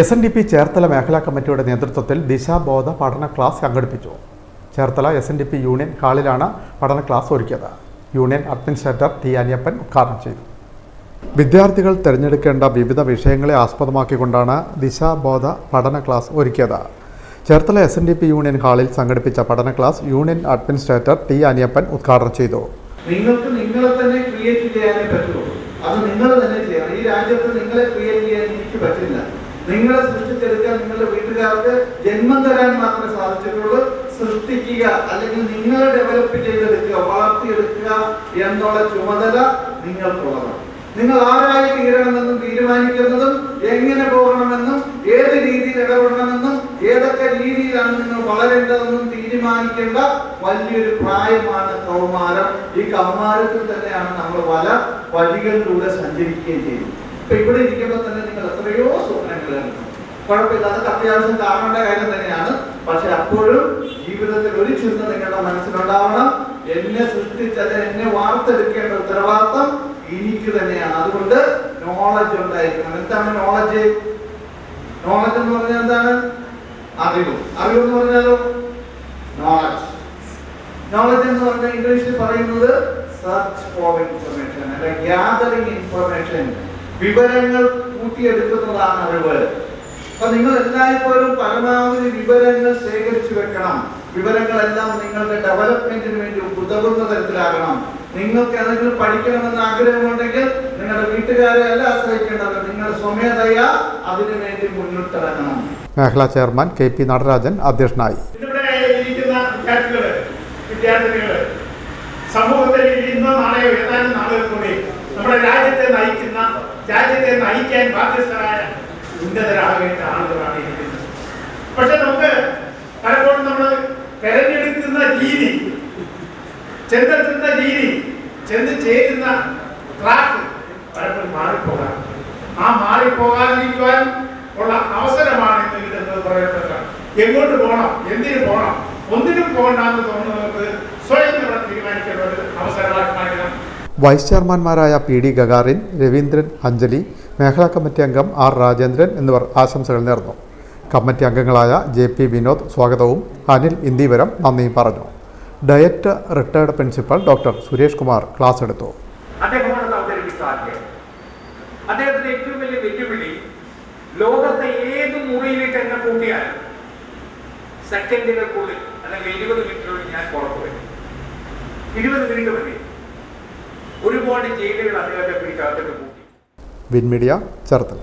S N D P Cherthala മേഖലാ കമ്മിറ്റിയുടെ നേതൃത്വത്തിൽ ദിശാബോധ പഠന ക്ലാസ് സംഘടിപ്പിച്ചു. Cherthala S N D P union ഹാളിലാണ് പഠന ക്ലാസ് ഒരുക്കിയത്. യൂണിയൻ അഡ്മിനിസ്ട്രേറ്റർ ടി അനിയപ്പൻ ഉദ്ഘാടനം ചെയ്തു. വിദ്യാർത്ഥികൾ തിരഞ്ഞെടുക്കേണ്ട വിവിധ വിഷയങ്ങളെ ആസ്പദമാക്കിക്കൊണ്ടാണ് ദിശാബോധ പഠന ക്ലാസ് ഒരുക്കിയത്. Cherthala S N D P union ഹാളിൽ സംഘടിപ്പിച്ച പഠന class union administrator T Aniyappan ഉദ്ഘാടനം ചെയ്തു. നിങ്ങൾക്ക് നിങ്ങളെ തന്നെ ക്രിയേറ്റ് ചെയ്യാനേ പറ്റുള്ളൂ. അത് നിങ്ങൾ തന്നെ ചെയ്യണം. ഈ രാജ്യത്ത് നിങ്ങളെ ക്രിയേറ്റ് ചെയ്യാൻ പറ്റില്ല. നിങ്ങളെ സൃഷ്ടിച്ചെടുക്കാൻ നിങ്ങളുടെ വീട്ടുകാർക്ക് ജന്മം തരാൻ മാത്രമേ സാധിച്ചിട്ടുള്ളൂ. സൃഷ്ടിക്കുക അല്ലെങ്കിൽ നിങ്ങളെ ഡെവലപ്പ് ചെയ്തെടുക്കുക വളർത്തിയെടുക്കുക എന്നുള്ള ചുമതല നിങ്ങൾക്കുള്ളതാണ്. നിങ്ങൾ ആരായി തീരണമെന്നും തീരുമാനിക്കുന്നതും എങ്ങനെ പോകണമെന്നും ഏത് രീതിയിൽ ഇടപെടണമെന്നും ഏതൊക്കെ രീതിയിലാണ് നിങ്ങൾ വളരേണ്ടതെന്നും തീരുമാനിക്കേണ്ട വലിയൊരു പ്രായമാണ് കൗമാരം. ഈ കൗമാരത്തിൽ തന്നെയാണ് നമ്മൾ പല വഴികളിലൂടെ സഞ്ചരിക്കുകയും ചെയ്യുന്നത്. ഇപ്പൊ ഇവിടെ ഇരിക്കുമ്പോൾ തന്നെ നിങ്ങൾ എത്രയോ സ്വപ്നങ്ങൾ കുഴപ്പമില്ല അതൊക്കെ അത്യാവശ്യം കാണേണ്ട കാര്യം തന്നെയാണ്. പക്ഷെ അപ്പോഴും ജീവിതത്തിൽ ഒരു ചിന്ത നിങ്ങളുടെ മനസ്സിലുണ്ടാവണം. എന്നെ സൃഷ്ടിച്ചത് എന്നെ വാർത്തെടുക്കേണ്ട ഉത്തരവാദിത്തം എനിക്ക് തന്നെയാണ്. അതുകൊണ്ട് നോളജ് ഉണ്ടായിരിക്കണം. എന്താണ് നോളജ് നോളജ് എന്ന് പറഞ്ഞാൽ എന്താണ്? അറിവ്. അറിവ് എന്ന് പറഞ്ഞാലോ? നോളജ് നോളജ് എന്ന് പറഞ്ഞാൽ ഇംഗ്ലീഷിൽ പറയുന്നത് സെർച്ച് ഫോർ ഇൻഫർമേഷൻ അല്ലെ ഗ്യാതറിംഗ് ഇൻഫർമേഷൻ വിവരങ്ങൾ കൂട്ടിയെടുക്കുന്നതാണ് അറിവ്. അപ്പൊ നിങ്ങൾ എല്ലായ്പ്പോഴും പരമാവധി വിവരങ്ങൾ ശേഖരിച്ചു വെക്കണം. വിവരങ്ങളെല്ലാം നിങ്ങളുടെ ഡെവലപ്മെന്റിന് വേണ്ടി ഉതകുന്ന തരത്തിലാകണം. നിങ്ങൾക്ക് ഏതെങ്കിലും പഠിക്കണമെന്ന് ആഗ്രഹമുണ്ടെങ്കിൽ നിങ്ങളുടെ വീട്ടുകാരെ അല്ല ആശ്രയിക്കേണ്ടത്. നിങ്ങൾ സ്വമേധയ അതിനു വേണ്ടി മുന്നിട്ടിറങ്ങണം. മേഖലാ ചെയർമാൻ കെ പി നടരാജൻ അധ്യക്ഷനായി. ഇവിടെ ഇരിക്കുന്ന വിദ്യാർത്ഥികൾ സമൂഹത്തിൽ ഇന്നോ നാളെയോ ഏതാനും നാളുകൾ കൂടി നമ്മുടെ രാജ്യത്തെ നയിക്കുന്ന രാജ്യത്തെ നയിക്കാൻ ബാധ്യസ്ഥരായ ഉന്നതരാകേണ്ട ആളുകളാണ് ഇരിക്കുന്നത്. പക്ഷെ നമുക്ക് പലപ്പോഴും നമ്മൾ തെരഞ്ഞെടുക്കുന്ന രീതി ചെന്നെത്തുന്ന രീതി ചെന്ന് ചേരുന്ന ട്രാക്ക് പലപ്പോഴും മാറിപ്പോകാം ആ മാറിപ്പോകാതിരിക്കുവാൻ ഉള്ള അവസരമാണ് ഇന്ന് ഇതെന്ന് പറയപ്പെട്ട എങ്ങോട്ട് പോകണം? എന്തിനു പോകണം? ഒന്നിനും പോകണ്ടെന്ന് തോന്നുന്നവർക്ക് സ്വയം നമ്മൾ തീരുമാനിക്കേണ്ട ഒരു അവസരമാക്കി vice ചെയർമാൻമാരായ P D Gagarin Raveendran Anjali മേഖലാ കമ്മിറ്റി അംഗം ആർ രാജേന്ദ്രൻ എന്നിവർ ആശംസകൾ നേർന്നു. കമ്മിറ്റി അംഗങ്ങളായ ജെ പി വിനോദ് സ്വാഗതവും അനിൽ ഇന്ദീവരം നന്ദിയും പറഞ്ഞു. Diet retired principal doctor Suresh Kumar class എടുത്തു. അദ്ദേഹമാണ് അവതരിപ്പിച്ച അദ്ദേഹത്തിന്റെ ഏറ്റവും വലിയ വെല്ലുവിളി ലോകത്തെ ഏത് മുറിയിലേക്ക് എന്നെ കൂട്ടിയാലും സെക്കൻഡുകൾക്കുള്ളിൽ അല്ലെങ്കിൽ ഇരുപത് മിനിറ്റിനുള്ളിൽ ഞാൻ പുറത്തു വരും ഇരുപത് മിനിറ്റ് മതി. ഒരുപാട് ജയിലുകൾ അദ്ദേഹത്തെ പിടിച്ച് അകത്തേക്ക് കൂട്ടി വിൻ മീഡിയ ചേർത്തല.